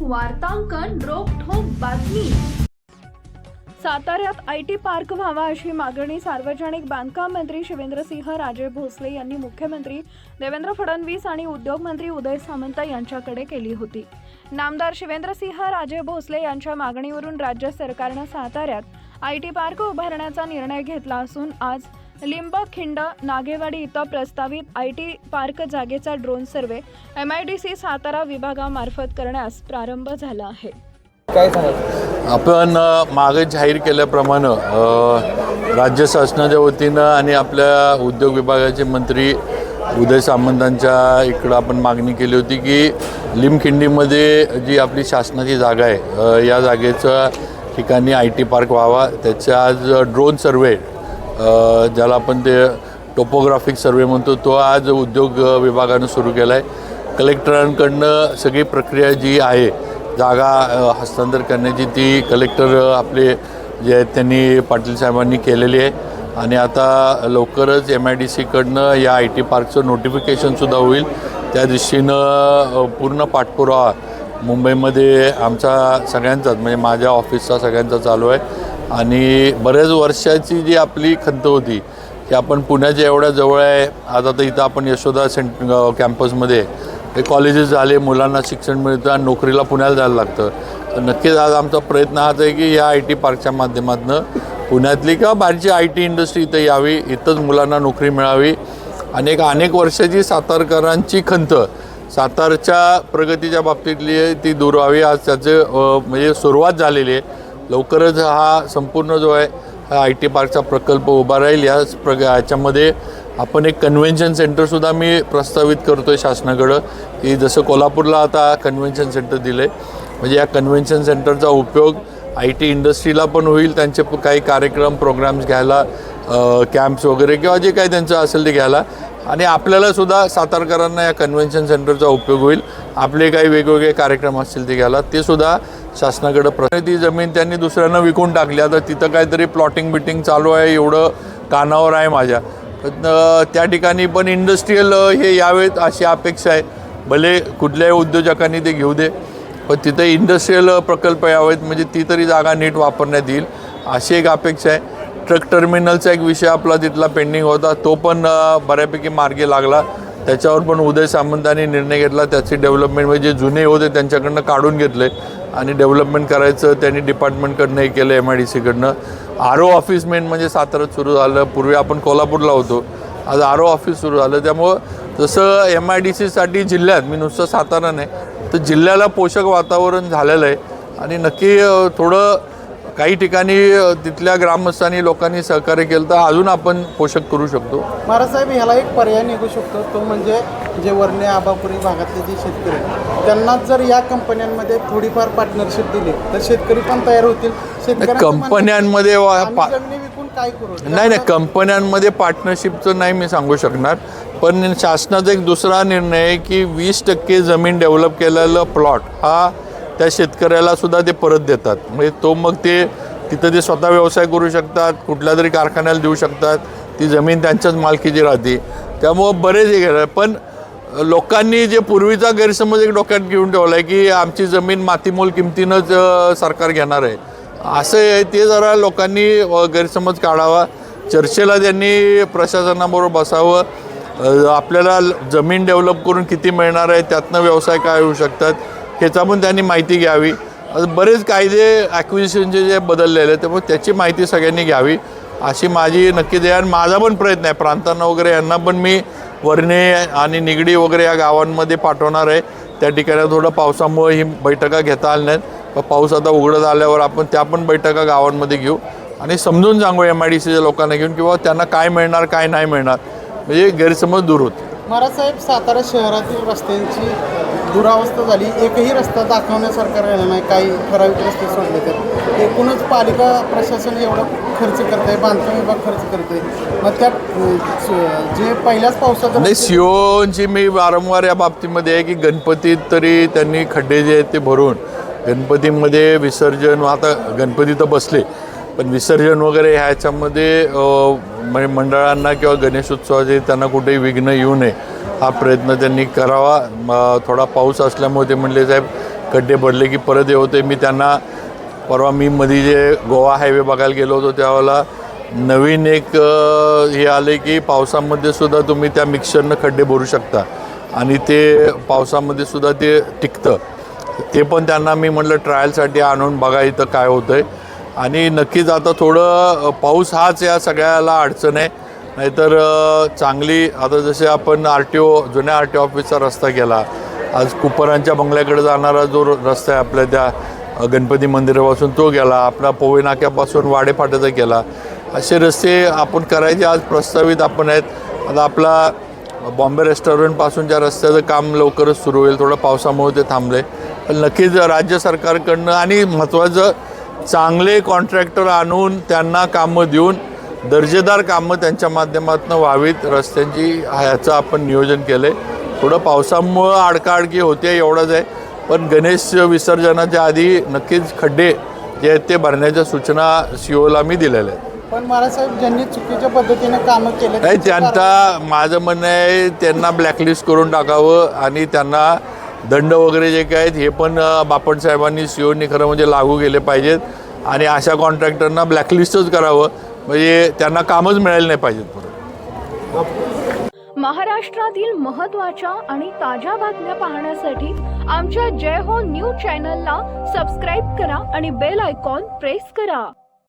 वार्तांकन रोखोक बातमी. साताऱ्यात आय टी पार्क व्हावा अशी मागणी सार्वजनिक बांधकाम मंत्री शिवेंद्रसिंह राजे भोसले यांनी मुख्यमंत्री देवेंद्र फडणवीस आणि उद्योगमंत्री उदय सामंत यांच्याकडे केली होती. नामदार शिवेंद्रसिंह राजे भोसले यांच्या मागणीवरून राज्य सरकारनं साताऱ्यात आय टी पार्क उभारण्याचा निर्णय घेतला असून आज लिंबखिंड नागेवाडी इथं प्रस्तावित आय टी पार्क जागेचा drone survey M I D C Satara विभागामार्फत करण्यास प्रारंभ झाला आहे. आपण मागे जाहीर केल्याप्रमाणे राज्य शासनाच्या वतीनं आणि आपल्या उद्योग विभागाचे मंत्री उदय सामंतांच्या इकडं आपण मागणी केली होती की लिमखिंडीमध्ये जी आपली शासनाची जागा आहे या जागेच्या ठिकाणी आय टी पार्क व्हावा. त्याच्या आज ड्रोन सर्वे ज्याला आपण ते टोपोग्राफिक सर्वे म्हणतो तो आज उद्योग विभागानं सुरू केला आहे कलेक्टरांकडनं सगळी प्रक्रिया जी आहे जागा हस्तांतर करण्याची ती कलेक्टर आपले जे आहेत त्यांनी पाटील साहेबांनी केलेली आहे. आणि आता लवकरच एम आय डी सीकडनं या आय टी पार्कचं नोटिफिकेशनसुद्धा होईल. त्या दृष्टीनं पूर्ण पाठपुरावा मुंबईमध्ये आमचा सगळ्यांचाच म्हणजे माझ्या ऑफिसचा सगळ्यांचा चालू आहे. आणि बऱ्याच वर्षाची जी आपली खंत होती की आपण पुण्याच्या एवढ्या जवळ आहे आज आता इथं आपण यशोदा सेंट कॅम्पसमध्ये हे कॉलेजेस झाले मुलांना शिक्षण मिळतं आणि नोकरीला पुण्याला जायला लागतं. तर नक्कीच आज आमचा प्रयत्न हाच आहे की या आय टी पार्कच्या माध्यमातून पुण्यातली किंवा बाहेरची आय टी इंडस्ट्री इथं यावी इथंच मुलांना नोकरी मिळावी. आणि एक अनेक वर्षाची सातारकरांची खंत सातारच्या प्रगतीच्या बाबतीतली आहे ती दूर व्हावी. आज त्याचं म्हणजे सुरुवात झालेली आहे. लवकरच हा संपूर्ण जो आहे हा आय टी पार्कचा प्रकल्प उभा राहील. या प्रग याच्यामध्ये आपण एक कन्व्हेन्शन सेंटरसुद्धा मी प्रस्तावित करतो आहे शासनाकडं की जसं कोल्हापूरला आता कन्व्हेन्शन सेंटर दिलं आहे म्हणजे या कन्व्हेन्शन सेंटरचा उपयोग आय टी इंडस्ट्रीला पण होईल त्यांचे काही कार्यक्रम प्रोग्राम्स घ्यायला कॅम्प्स वगैरे किंवा जे काही त्यांचं असेल ते घ्यायला. आणि आपल्यालासुद्धा सातारकरांना या कन्व्हेन्शन सेंटरचा उपयोग होईल. आपले काही वेगवेगळे कार्यक्रम असतील ते घ्यायला. ते सुद्धा शासनाकडं प्र जमीन त्यांनी दुसऱ्यांना विकून टाकली. आता तिथं काहीतरी प्लॉटिंग बिटिंग चालू आहे एवढं कानावर आहे माझ्या. त्या ठिकाणी पण इंडस्ट्रीयल हे यावेत अशी अपेक्षा आहे. भले कुठल्याही उद्योजकांनी ते घेऊ दे पण तिथं इंडस्ट्रीयल प्रकल्प यावेत म्हणजे ती तरी जागा नीट वापरण्यात येईल अशी एक अपेक्षा आहे. ट्रक टर्मिनलचा एक विषय आपला तिथला पेंडिंग होता तो पण बऱ्यापैकी मार्गी लागला. त्याच्यावर पण उदय सामंतांनी निर्णय घेतला. त्याची डेव्हलपमेंट म्हणजे जे जुने होते त्यांच्याकडनं काढून घेतले. आणि डेव्हलपमेंट करायचं त्यांनी डिपार्टमेंटकडनं हे केलं एम आय डी सीकडनं आर ओ ऑफिस मेन म्हणजे सातारात सुरू झालं. पूर्वी आपण कोल्हापूरला होतो. आज आर ओ ऑफिस सुरू झालं. त्यामुळं जसं एम आय डी सीसाठी जिल्ह्यात मी नुसतं सातारा नाही तर जिल्ह्याला पोषक वातावरण झालेलं आहे. आणि नक्की थोडं काही ठिकाणी तिथल्या ग्रामस्थांनी लोकांनी सहकार्य केलं तर अजून आपण पोषक करू शकतो. महाराज साहेब ह्याला एक पर्याय निघू शकतो. तो म्हणजे जे वर्णे आबापुरी भागातले जे शेतकरी आहेत, त्यांना जर या कंपन्यांमध्ये थोडीफार पार्टनरशिप दिली तर शेतकरी पण तयार होतील. कंपन्यांमध्ये विकून काय करू? नाही नाही कंपन्यांमध्ये पार्टनरशिपचं नाही मी सांगू शकणार पण शासनाचा एक दुसरा निर्णय आहे की वीस टक्के जमीन डेव्हलप केलेलं प्लॉट हा त्या शेतकऱ्याला सुद्धा ते परत देतात. म्हणजे तो मग ते तिथं ते स्वतः व्यवसाय करू शकतात कुठल्या तरी कारखान्याला देऊ शकतात. ती जमीन त्यांच्याच मालकीची राहते. त्यामुळं बरेच हे केलं. पण लोकांनी जे पूर्वीचा गैरसमज एक डोक्यात घेऊन ठेवला आहे की आमची जमीन मातीमोल किमतीनंच सरकार घेणार आहे. असं आहे ते जरा लोकांनी गैरसमज काढावा. चर्चेला त्यांनी प्रशासनाबरोबर बसावं. आपल्याला जमीन डेव्हलप करून किती मिळणार आहे त्यातनं व्यवसाय काय होऊ शकतात? ह्याचा पण त्यांनी माहिती घ्यावी. बरेच कायदे ॲक्विजिशनचे जे बदललेले आहेत त्यामुळे त्याची माहिती सगळ्यांनी घ्यावी. अशी माझी नक्कीच आहे आणि माझा पण प्रयत्न आहे. प्रांतांना वगैरे यांना पण मी वर्णे आणि निगडी वगैरे या गावांमध्ये पाठवणार आहे. त्या ठिकाणी थोडं पावसामुळे ही बैठका घेता आल्या नाहीत. पाऊस आता उघडत आल्यावर आपण त्या पण बैठका गावांमध्ये घेऊ. आणि समजून सांगू एम आय डी सीच्या लोकांना घेऊन किंवा त्यांना काय मिळणार काय नाही मिळणार. म्हणजे गैरसमज दूर होते महाराज साहेब सातारा शहरातील रस्त्यांची दुरावस्था झाली. एकही रस्ता दाखवण्यासारखा राहिला नाही. काही ठराविक रस्ते सोडले तर. एकूणच पालिका प्रशासन एवढं खर्च करत आहे बांधकाम विभाग खर्च करत आहे मग त्यात जे पहिल्याच पावसात नाही सीओची मी वारंवार या बाबतीमध्ये आहे की गणपतीत तरी त्यांनी खड्डे जे आहेत ते भरून गणपतीमध्ये विसर्जन आता गणपती तर बसले पण विसर्जन वगैरे ह्याच्यामध्ये म्हणजे मंडळांना किंवा गणेशोत्सवाचे त्यांना कुठेही विघ्न येऊ नये. हा प्रयत्न त्यांनी करावा. थोडा पाऊस असल्यामुळे ते म्हणले साहेब खड्डे भरले की परत हे होते मी त्यांना परवा मी मध्ये जे गोवा हायवे बघायला गेलो होतो त्यावेळेला नवीन एक हे आले की पावसामध्ये सुद्धा तुम्ही त्या मिक्सरनं खड्डे भरू शकता. आणि ते पावसामध्ये सुद्धा ते टिकतं. ते पण त्यांना मी म्हटलं ट्रायलसाठी आणून बघा इथं काय होतं आहे आणि नक्कीच आता थोडं पाऊस हाच या सगळ्याला अडचण आहे. नाहीतर चांगली आता जसे आपण आर टी ओ जुन्या आर टी ओ ऑफिसचा रस्ता गेला आज कुपरांच्या बंगल्याकडे जाणारा जो रस्ता आहे आपल्या त्या गणपती मंदिरापासून तो गेला आपला पोवे नाक्यापासून वाडे गेला असे रस्ते आपण करायचे आज प्रस्तावित आपण आहेत. आता आपला बॉम्बे रेस्टॉरंटपासून ज्या रस्त्याचं काम लवकरच सुरू होईल थोडं पावसामुळे ते थांबले पण नक्कीच राज्य सरकारकडनं आणि महत्त्वाचं चांगले कॉन्ट्रॅक्टर आणून त्यांना कामं देऊन दर्जेदार कामं त्यांच्या माध्यमातून व्हावीत. रस्त्यांची ह्याचं आपण नियोजन केलं आहे थोडं पावसामुळं आडकाडकी होते एवढंच आहे. पण गणेश विसर्जनाच्या आधी नक्कीच खड्डे जे आहेत ते भरण्याच्या सूचना सी ओला मी दिलेल्या आहेत. पण महाराजसाहेब ज्यांनी चुकीच्या पद्धतीने कामं केले नाही त्यांचा माझं म्हणणं आहे त्यांना ब्लॅकलिस्ट करून टाकावं आणि त्यांना दंड वगैरे जे काय आहेत हे पण बापट साहेबांनी सीओनी खरं म्हणजे लागू केले पाहिजेत. आणि अशा कॉन्ट्रॅक्टरना ब्लॅकलिस्टच करावं. म्हणजे त्यांना कामच मिळायला नाही पाहिजेत परत महाराष्ट्रातील महत्त्वाच्या आणि ताज्या बातम्या पाहण्यासाठी आमच्या जय हो न्यूज चॅनलला सबस्क्राईब करा आणि बेल आयकॉन प्रेस करा.